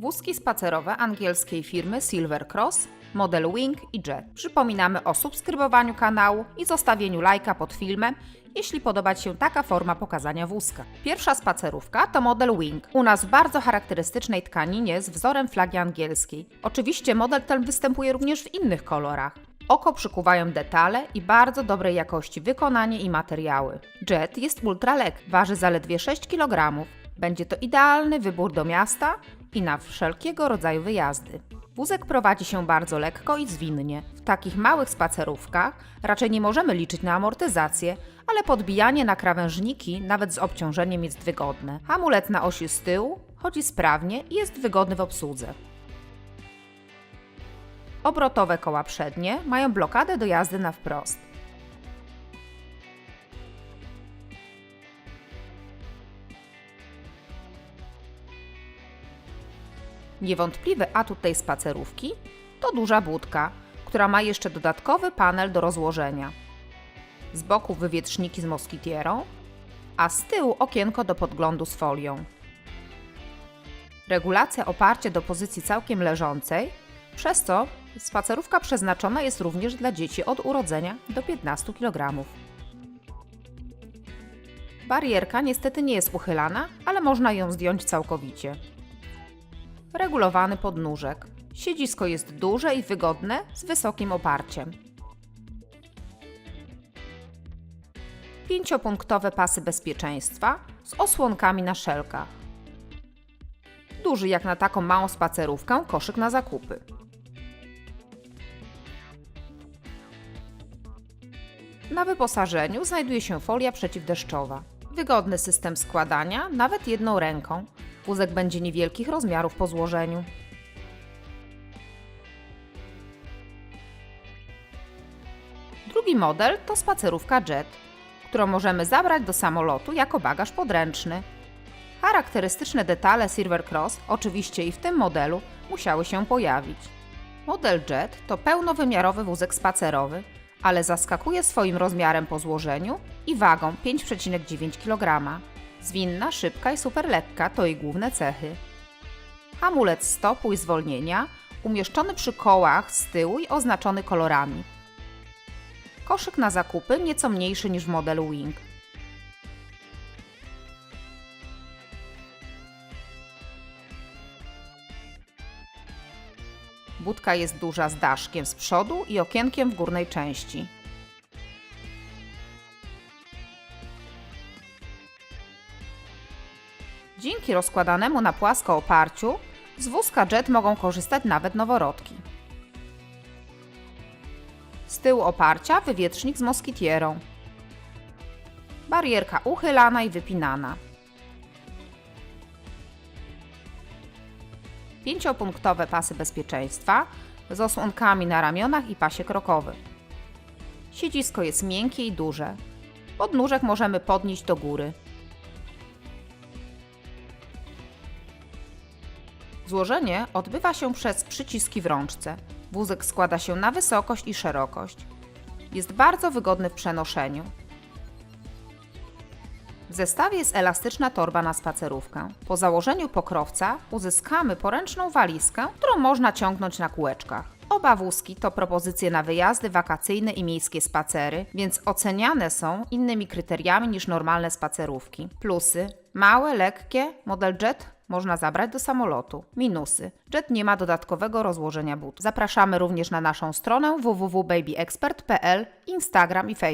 Wózki spacerowe angielskiej firmy Silver Cross, model Wing i Jet. Przypominamy o subskrybowaniu kanału i zostawieniu lajka pod filmem, jeśli podoba Ci się taka forma pokazania wózka. Pierwsza spacerówka to model Wing, u nas w bardzo charakterystycznej tkaninie z wzorem flagi angielskiej. Oczywiście model ten występuje również w innych kolorach. Oko przykuwają detale i bardzo dobrej jakości wykonanie i materiały. Jet jest ultralek, waży zaledwie 6 kg. Będzie to idealny wybór do miasta i na wszelkiego rodzaju wyjazdy. Wózek prowadzi się bardzo lekko i zwinnie. W takich małych spacerówkach raczej nie możemy liczyć na amortyzację, ale podbijanie na krawężniki nawet z obciążeniem jest wygodne. Hamulet na osi z tyłu chodzi sprawnie i jest wygodny w obsłudze. Obrotowe koła przednie mają blokadę do jazdy na wprost. Niewątpliwy atut tej spacerówki to duża budka, która ma jeszcze dodatkowy panel do rozłożenia. Z boku wywietrzniki z moskitierą, a z tyłu okienko do podglądu z folią. Regulacja oparcia do pozycji całkiem leżącej, przez co spacerówka przeznaczona jest również dla dzieci od urodzenia do 15 kg. Barierka niestety nie jest uchylana, ale można ją zdjąć całkowicie regulowany podnóżek. Siedzisko jest duże i wygodne z wysokim oparciem. Pięciopunktowe pasy bezpieczeństwa z osłonkami na szelkach. Duży jak na taką małą spacerówkę koszyk na zakupy. Na wyposażeniu znajduje się folia przeciwdeszczowa. Wygodny system składania, nawet jedną ręką. Wózek będzie niewielkich rozmiarów po złożeniu. Drugi model to spacerówka Jet, którą możemy zabrać do samolotu jako bagaż podręczny. Charakterystyczne detale Silver Cross, oczywiście i w tym modelu, musiały się pojawić. Model Jet to pełnowymiarowy wózek spacerowy, ale zaskakuje swoim rozmiarem po złożeniu i wagą 5,9 kg. Zwinna, szybka i super lekka to jej główne cechy. Hamulec stopu i zwolnienia umieszczony przy kołach z tyłu i oznaczony kolorami. Koszyk na zakupy nieco mniejszy niż w modelu Wing. Budka jest duża z daszkiem z przodu i okienkiem w górnej części. Dzięki rozkładanemu na płasko oparciu z wózka jet mogą korzystać nawet noworodki. Z tyłu oparcia wywietrznik z moskitierą. Barierka uchylana i wypinana. Pięciopunktowe pasy bezpieczeństwa z osłonkami na ramionach i pasie krokowy. Siedzisko jest miękkie i duże. Podnóżek możemy podnieść do góry. Złożenie odbywa się przez przyciski w rączce. Wózek składa się na wysokość i szerokość. Jest bardzo wygodny w przenoszeniu. W zestawie jest elastyczna torba na spacerówkę. Po założeniu pokrowca uzyskamy poręczną walizkę, którą można ciągnąć na kółeczkach. Oba wózki to propozycje na wyjazdy wakacyjne i miejskie spacery, więc oceniane są innymi kryteriami niż normalne spacerówki. Plusy: małe, lekkie, model jet można zabrać do samolotu. Minusy: jet nie ma dodatkowego rozłożenia but. Zapraszamy również na naszą stronę www.babyexpert.pl, Instagram i Facebook.